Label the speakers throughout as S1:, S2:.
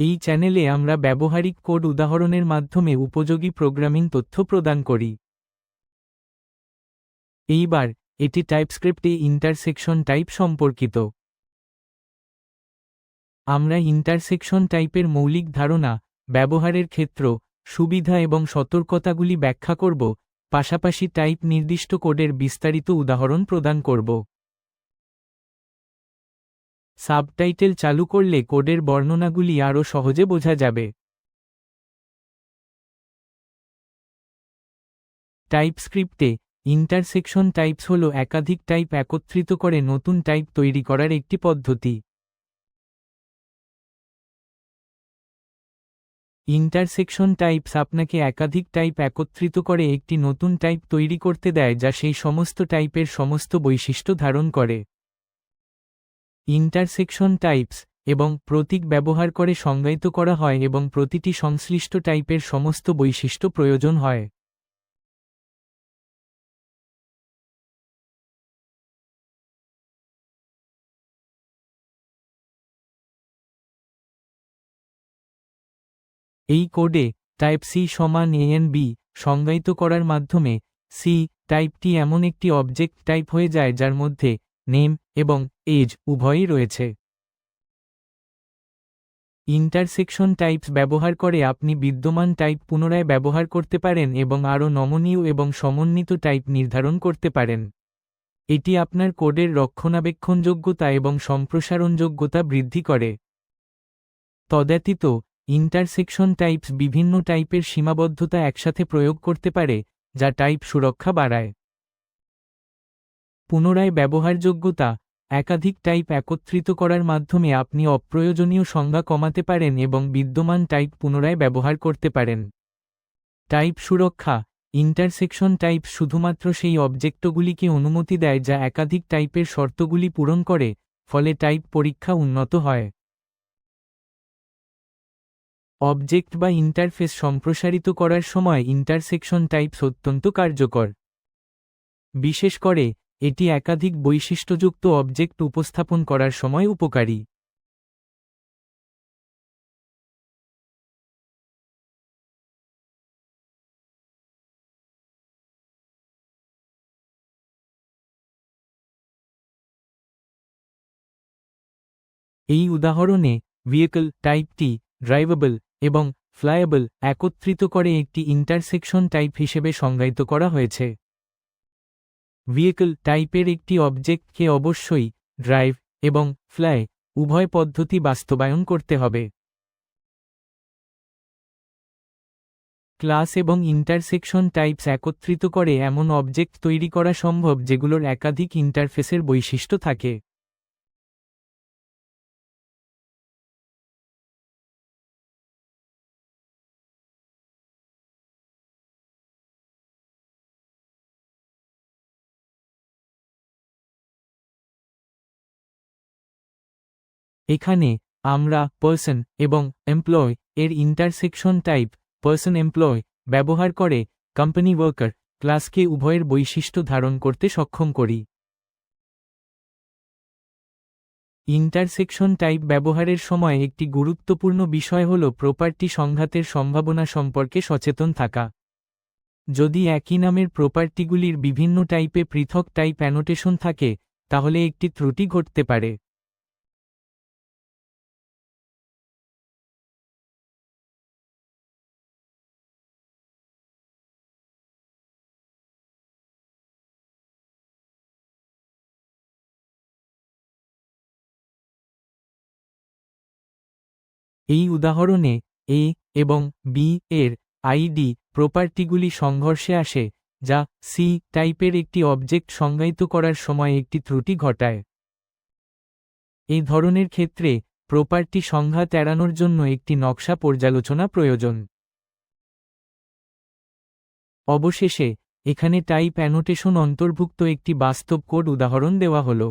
S1: এই চ্যানেলে আমরা ব্যবহারিক কোড উদাহরণের মাধ্যমে উপযোগী প্রোগ্রামিং তথ্য প্রদান করি। এইবার, এটি টাইপস্ক্রিপ্টে ইন্টারসেকশন টাইপ সম্পর্কিত। আমরা ইন্টারসেকশন টাইপের মৌলিক ধারণা, ব্যবহারের ক্ষেত্র, সুবিধা এবং সতর্কতাগুলি ব্যাখ্যা করব, পাশাপাশি টাইপ নির্দিষ্ট কোডের বিস্তারিত উদাহরণ প্রদান করব। সাবটাইটেল চালু করলে কোডের বর্ণনাগুলি আরও সহজে বোঝা যাবে। টাইপস্ক্রিপ্টে ইন্টারসেকশন টাইপস হল একাধিক টাইপ একত্রিত করে নতুন টাইপ তৈরি করার একটি পদ্ধতি। ইন্টারসেকশন টাইপস আপনাকে একাধিক টাইপ একত্রিত করে একটি নতুন টাইপ তৈরি করতে দেয় যা সেই সমস্ত টাইপের সমস্ত বৈশিষ্ট্য ধারণ করে। ইন্টারসেকশন টাইপস এবং প্রতীক ব্যবহার করে সংজ্ঞায়িত করা হয় এবং প্রতিটি সংশ্লিষ্ট টাইপের সমস্ত বৈশিষ্ট্য প্রয়োজন হয়। এই কোডে টাইপ সি সমান এএন বি সংজ্ঞায়িত করার মাধ্যমে সি টাইপটি এমন একটি অবজেক্ট টাইপ হয়ে যায় যার মধ্যে নেম এবং এজ উভয়ই রয়েছে। ইন্টারসেকশন টাইপস ব্যবহার করে আপনি বিদ্যমান টাইপ পুনরায় ব্যবহার করতে পারেন এবং আরও নমনীয় এবং সমন্বিত টাইপ নির্ধারণ করতে পারেন। এটি আপনার কোডের রক্ষণাবেক্ষণযোগ্যতা এবং সম্প্রসারণযোগ্যতা বৃদ্ধি করে। তদ্ব্যতীত, ইন্টারসেকশন টাইপস বিভিন্ন টাইপের সীমাবদ্ধতা একসাথে প্রয়োগ করতে পারে, যা টাইপ সুরক্ষা বাড়ায়। পুনরায় ব্যবহারযোগ্যতা একাধিক টাইপ একত্রিত করার মাধ্যমে আপনি অপ্রয়োজনীয় সংজ্ঞা কমাতে পারেন এবং বিদ্যমান টাইপ পুনরায় ব্যবহার করতে পারেন। টাইপ সুরক্ষা, ইন্টারসেকশন টাইপ শুধুমাত্র সেই অবজেক্টগুলিকে অনুমতি দেয় যা একাধিক টাইপের শর্তগুলি পূরণ করে, ফলে টাইপ পরীক্ষা উন্নত হয়। অবজেক্ট বা ইন্টারফেস সম্প্রসারিত করার সময় ইন্টারসেকশন টাইপস অত্যন্ত কার্যকর। বিশেষ করে এটি একাধিক বৈশিষ্ট্যযুক্ত অবজেক্ট উপস্থাপন করার সময় উপকারী। এই উদাহরণে ভেহিকল টাইপটি ড্রাইভেবল এবং ফ্লায়েবল একত্রিত করে একটি ইন্টারসেকশন টাইপ হিসেবে সংজ্ঞায়িত করা হয়েছে। ভেহিকল টাইপের একটি অবজেক্টকে অবশ্যই ড্রাইভ এবং ফ্লাই উভয় পদ্ধতি বাস্তবায়ন করতে হবে। ক্লাস এবং ইন্টারসেকশন টাইপস একত্রিত করে এমন অবজেক্ট তৈরি করা সম্ভব যেগুলোর একাধিক ইন্টারফেসের বৈশিষ্ট্য থাকে। এখানে আমরা পার্সন এবং এমপ্লয় এর ইন্টারসেকশন টাইপ পার্সন এমপ্লয় ব্যবহার করে কোম্পানি ওয়ার্কার ক্লাসকে উভয়ের বৈশিষ্ট্য ধারণ করতে সক্ষম করি। ইন্টারসেকশন টাইপ ব্যবহারের সময় একটি গুরুত্বপূর্ণ বিষয় হল প্রপার্টি সংঘাতের সম্ভাবনা সম্পর্কে সচেতন থাকা। যদি একই নামের প্রপার্টিগুলির বিভিন্ন টাইপে পৃথক টাইপ অ্যানোটেশন থাকে, তাহলে একটি ত্রুটি ঘটতে পারে। এই উদাহরণে এ এবং বি এর আইডি প্রপার্টিগুলি সংঘর্ষে আসে, যা সি টাইপের একটি অবজেক্ট সংজ্ঞায়িত করার সময় একটি ত্রুটি ঘটায়। এই ধরনের ক্ষেত্রে প্রপার্টি সংঘাত এড়ানোর জন্য একটি নকশা পর্যালোচনা প্রয়োজন। অবশেষে এখানে টাইপ অ্যানোটেশন অন্তর্ভুক্ত একটি বাস্তব কোড উদাহরণ দেওয়া হলো।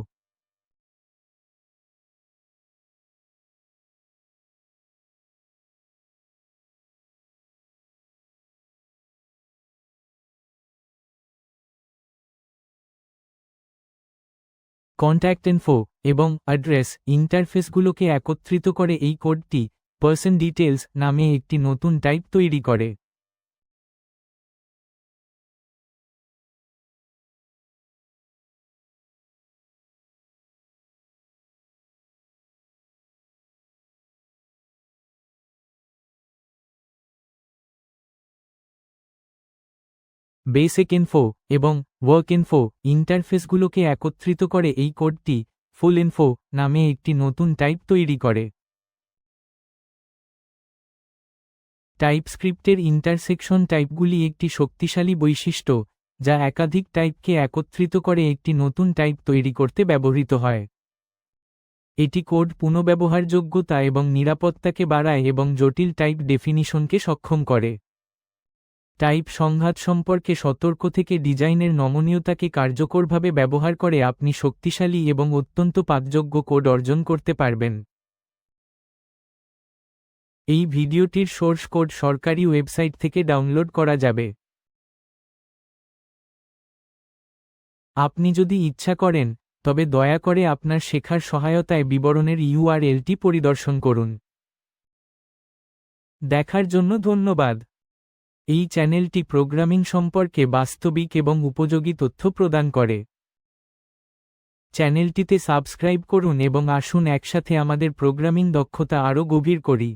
S1: কন্ট্যাক্ট ইনফো এবং অ্যাড্রেস ইন্টারফেসগুলোকে একত্রিত করে এই কোডটি পার্সন ডিটেলস নামে একটি নতুন টাইপ তৈরি করে। বেসিক ইনফো এবং ওয়ার্ক ইনফো ইন্টারফেসগুলোকে একত্রিত করে এই কোডটি ফুল ইনফো নামে একটি নতুন টাইপ তৈরি করে। টাইপস্ক্রিপ্টের ইন্টারসেকশন টাইপগুলি একটি শক্তিশালী বৈশিষ্ট্য, যা একাধিক টাইপকে একত্রিত করে একটি নতুন টাইপ তৈরি করতে ব্যবহৃত হয়। এটি কোড পুনঃব্যবহারযোগ্যতা এবং নিরাপত্তাকে বাড়ায় এবং জটিল টাইপ ডেফিনিশনকে সক্ষম করে। টাইপ সংঘাত সম্পর্কে সতর্ক থেকে ডিজাইনের নমনীয়তাকে কার্যকরভাবে ব্যবহার করে আপনি শক্তিশালী এবং অত্যন্ত পাঠযোগ্য কোড অর্জন করতে পারবেন। এই ভিডিওটির সোর্স কোড সরকারি ওয়েবসাইট থেকে ডাউনলোড করা যাবে। আপনি যদি ইচ্ছা করেন, তবে দয়া করে আপনার শেখার সহায়তায় বিবরণের ইউআরএলটি পরিদর্শন করুন। দেখার জন্য ধন্যবাদ। এই চ্যানেলটি প্রোগ্রামিং সম্পর্কে বাস্তবিক এবং উপযোগী তথ্য প্রদান করে। চ্যানেলটিতে সাবস্ক্রাইব করুন এবং আসুন একসাথে আমাদের প্রোগ্রামিং দক্ষতা আরও গভীর করি।